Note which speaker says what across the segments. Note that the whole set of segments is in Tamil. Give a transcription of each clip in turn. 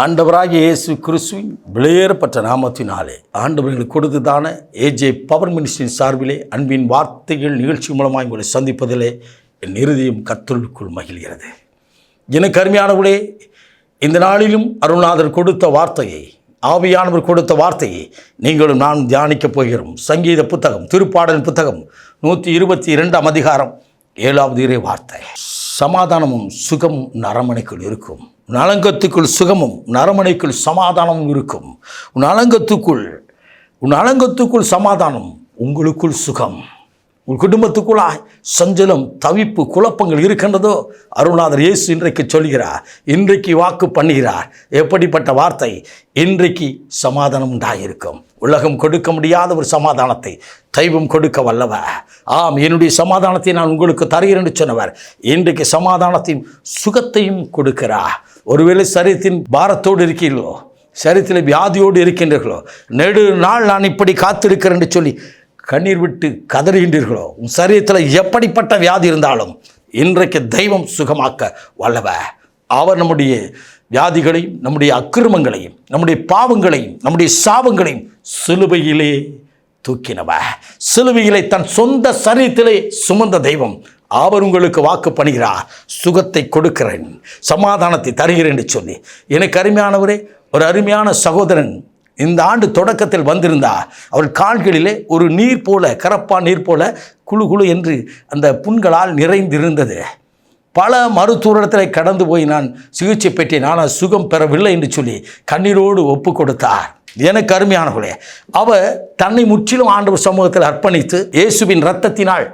Speaker 1: ஆண்டவராகிய இயேசு கிறிஸ்துவின் விளையேறப்பட்ட நாமத்தினாலே ஆண்டவர்களுக்கு கொடுத்ததான ஏஜே பவர் மினிஸ்டரின் சார்பிலே அன்பின் வார்த்தைகள் நிகழ்ச்சி மூலமாக உங்களை சந்திப்பதிலே என் இறுதியும் கத்தலுக்குள் மகிழ்கிறது. எனக்கு அருமையானவர்களே இந்த நாளிலும் அருள்நாதர் கொடுத்த வார்த்தையை ஆவியானவர் கொடுத்த வார்த்தையை நீங்களும் நான் தியானிக்கப் போகிறோம். சங்கீத புத்தகம் திருப்பாடல் புத்தகம் நூற்றி இருபத்தி இரண்டாம் அதிகாரம் ஏழாவது இறை வார்த்தை. சமாதானமும் சுகமும் நரமனைக்குள் இருக்கும். உன் அலங்கத்துக்குள் சுகமும் நரமனைக்குள் சமாதானமும் இருக்கும். உன் அலங்கத்துக்குள் உன் அலங்கத்துக்குள் சமாதானம் உங்களுக்குள் சுகம். உன் குடும்பத்துக்குள்ளாய் சஞ்சலம் தவிப்பு குழப்பங்கள் இருக்கின்றதோ? அருணாதர் இயேசு இன்றைக்கு சொல்கிறார் இன்றைக்கு வாக்கு பண்ணுகிறார். எப்படிப்பட்ட வார்த்தை? இன்றைக்கு சமாதானம் உண்டாயிருக்கும். உலகம் கொடுக்க முடியாத ஒரு சமாதானத்தை தெய்வம் கொடுக்க வல்லவ. ஆம் என்னுடைய சமாதானத்தை நான் உங்களுக்கு தருகிறேன் என்று சொன்னவர். இன்றைக்கு சமாதானத்தையும் சுகத்தையும் கொடுக்கிறார். ஒருவேளை சரீரத்தின் பாரத்தோடு இருக்கீர்களோ? சரீரத்தில் வியாதியோடு இருக்கின்றீர்களோ? நெடு நாள் நான் இப்படி காத்திருக்கிறேன் என்று சொல்லி கண்ணீர் விட்டு கதறுகின்றீர்களோ? உன் சரீரத்தில் எப்படிப்பட்ட வியாதி இருந்தாலும் இன்றைக்கு தெய்வம் சுகமாக்க வல்லவ. அவர் நம்முடைய வியாதிகளையும் நம்முடைய அக்கிரமங்களையும் நம்முடைய பாவங்களையும் நம்முடைய சாபங்களையும் சிலுவையிலே தூக்கினவ. சிலுவையிலே தன் சொந்த சரீரத்திலே சுமந்த தெய்வம் அவர் உங்களுக்கு வாக்கு பண்ணுகிறார். சுகத்தை கொடுக்கிறேன் சமாதானத்தை தருகிறேன் என்று சொல்லி. எனக்கு அருமையானவரே ஒரு அருமையான சகோதரன் இந்த ஆண்டு தொடக்கத்தில் வந்திருந்தா அவள் கால்களிலே ஒரு நீர் போல கரப்பா நீர் போல குழு குழு என்று அந்த புண்களால் நிறைந்திருந்தது. பல மருத்துவத்தில் கடந்து போய் நான் சிகிச்சை பெற்றேன். ஆனால் சுகம் பெறவில்லை என்று சொல்லி கண்ணீரோடு ஒப்பு கொடுத்தார். எனக்கு அருமையானவர்களே அவர் தன்னை முற்றிலும் ஆண்டவர் சமூகத்தில் அர்ப்பணித்து இயேசுவின் இரத்தத்தினால்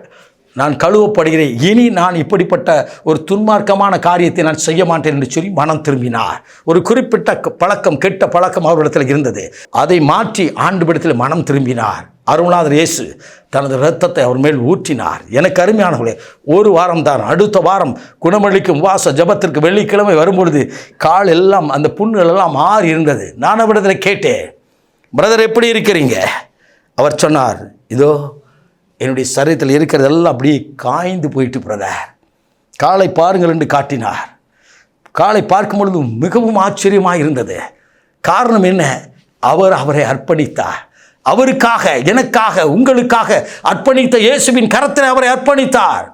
Speaker 1: நான் கழுவப்படுகிறேன். இனி நான் இப்படிப்பட்ட ஒரு துன்மார்க்கமான காரியத்தை நான் செய்ய மாட்டேன் என்று சொல்லி மனம் திரும்பினார். ஒரு குறிப்பிட்ட பழக்கம் கெட்ட பழக்கம் அவரிடத்தில் இருந்தது. அதை மாற்றி ஆண்டுபிடத்தில் மனம் திரும்பினார். அருணாதர் இயேசு தனது இரத்தத்தை அவர் மேல் ஊற்றினார். எனக்கு அருமையானவர்களே ஒரு வாரம் தான் அடுத்த வாரம் குணமளிக்கும் வாச ஜபத்திற்கு வெள்ளிக்கிழமை வரும்பொழுது கால் எல்லாம் அந்த புண்ணுகள் எல்லாம் மாறி இருந்தது. நான் அவரிடத்தில் கேட்டேன் பிரதர் எப்படி இருக்கிறீங்க? அவர் சொன்னார் இதோ என்னுடைய சரீரத்தில் இருக்கிறதெல்லாம் அப்படியே காய்ந்து போயிட்டு பிரதர் காலை பாருங்கள் என்று காட்டினார். காலை பார்க்கும் பொழுது மிகவும் ஆச்சரியமாக இருந்தது. காரணம் என்ன? அவர் அவரை அர்ப்பணித்தார். அவருக்காக எனக்காக உங்களுக்காக அர்ப்பணித்த இயேசுவின் கரத்தில் அவரை அர்ப்பணித்தார்.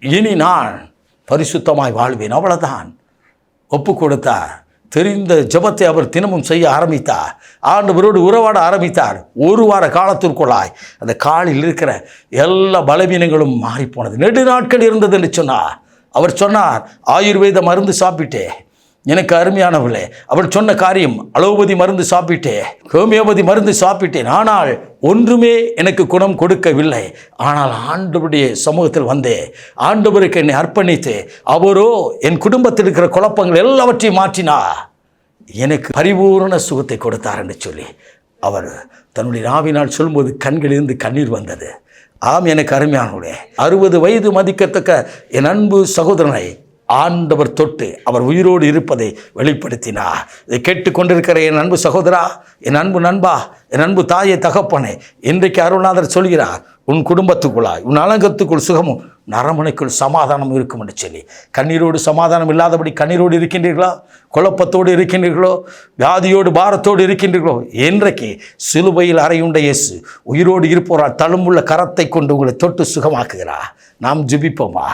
Speaker 1: இனி நான் பரிசுத்தமாய் வாழ்வேன். அவ்வளோதான் ஒப்பு கொடுத்தார் தெரிந்த ஜெபத்தை அவர் தினமும் செய்ய ஆரம்பித்தார். ஆண்டவரோடு உறவாட ஆரம்பித்தார். ஒரு வார காலத்திற்குள்ளாய் அந்த காலில் இருக்கிற எல்லா பலவீனங்களும் மாறிப்போனது. நெடு நாட்கள் இருந்தது என்று சொன்னார். அவர் சொன்னார் ஆயுர்வேத மருந்து சாப்பிட்டே எனக்கு அருமையானவர்களே அவள் சொன்ன காரியம் அலோபதி மருந்து சாப்பிட்டேன் ஹோமியோபதி மருந்து சாப்பிட்டேன். ஆனால் ஒன்றுமே எனக்கு குணம் கொடுக்கவில்லை. ஆனால் ஆண்டவருடைய சமூகத்தில் வந்தேன் ஆண்டவருக்கு என்னை அர்ப்பணித்து அவரோ என் குடும்பத்தில் இருக்கிற குழப்பங்கள் எல்லாவற்றையும் மாற்றினா எனக்கு பரிபூரண சுகத்தை கொடுத்தார் என்று சொல்லி அவர் தன்னுடைய நாவினால் சொல்லும்போது கண்களிலிருந்து கண்ணீர் வந்தது. ஆம் எனக்கு அருமையானவர்களே அறுபது வயது மதிக்கத்தக்க என் அன்பு சகோதரனை ஆண்டவர் தொட்டு அவர் உயிரோடு இருப்பதை வெளிப்படுத்தினார் இதை கேட்டுக்கொண்டிருக்கிற என் அன்பு சகோதரா என் அன்பு நண்பா என் அன்பு தாயை தகப்பனே இன்றைக்கு அருள்நாதர் சொல்கிறார் உன் குடும்பத்துக்குள்ளாய் உன் அலங்கத்துக்குள் சுகமும் நரமனைக்குள் சமாதானம் இருக்கும் என்று சொல்லி. கண்ணீரோடு சமாதானம் இல்லாதபடி கண்ணீரோடு இருக்கின்றீர்களா? குழப்பத்தோடு இருக்கின்றீர்களோ? வியாதியோடு பாரத்தோடு இருக்கின்றீர்களோ? என்றைக்கு சிலுவையில் அறையுண்ட இயேசு உயிரோடு இருப்போரால் தழும்புள்ள கரத்தை கொண்டு உங்களை தொட்டு சுகமாக்குகிறார். நாம் ஜெபிப்போமா?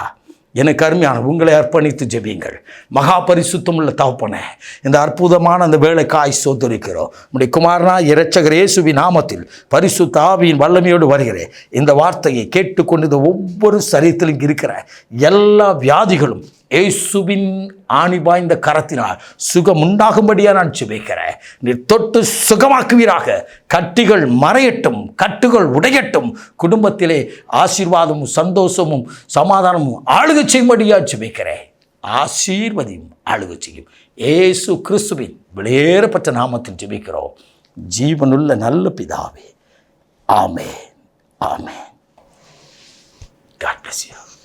Speaker 1: எனக்கு அருமையான உங்களை அர்ப்பணித்து ஜெபியுங்கள். மகா பரிசுத்தம் உள்ள தகப்பனே இந்த அற்புதமான அந்த வேலை காய் சோதரிக்கிறோம் உடைய குமாரனா இரட்சகர் இயேசுவி நாமத்தில் பரிசுத்த ஆவியின் வல்லமையோடு வருகிறேன். இந்த வார்த்தையை கேட்டுக்கொண்டு ஒவ்வொரு சரீரத்திலும் இருக்கிற எல்லா வியாதிகளும் இயேசுவின் ஆணி பாய்ந்த கரத்தினால் சுகம் உண்டாகும்படியாக நான் ஜெபிக்கிறேன். நீ தொட்டு சுகமாக்குவீராக. கட்டிகள் மறையட்டும் கட்டுகள் உடையட்டும். குடும்பத்திலே ஆசீர்வாதமும் சந்தோஷமும் சமாதானமும் ஆளுகை செய்யும்படியாக ஜெபிக்கிறேன். ஆசீர்வதியும் ஆளுகை செய்யும். ஏசு கிறிஸ்துவின் வெளியேறப்பட்ட நாமத்தில் ஜெபிக்கிறோம். ஜீவனுள்ள நல்ல பிதாவே. ஆமே ஆமே God bless you.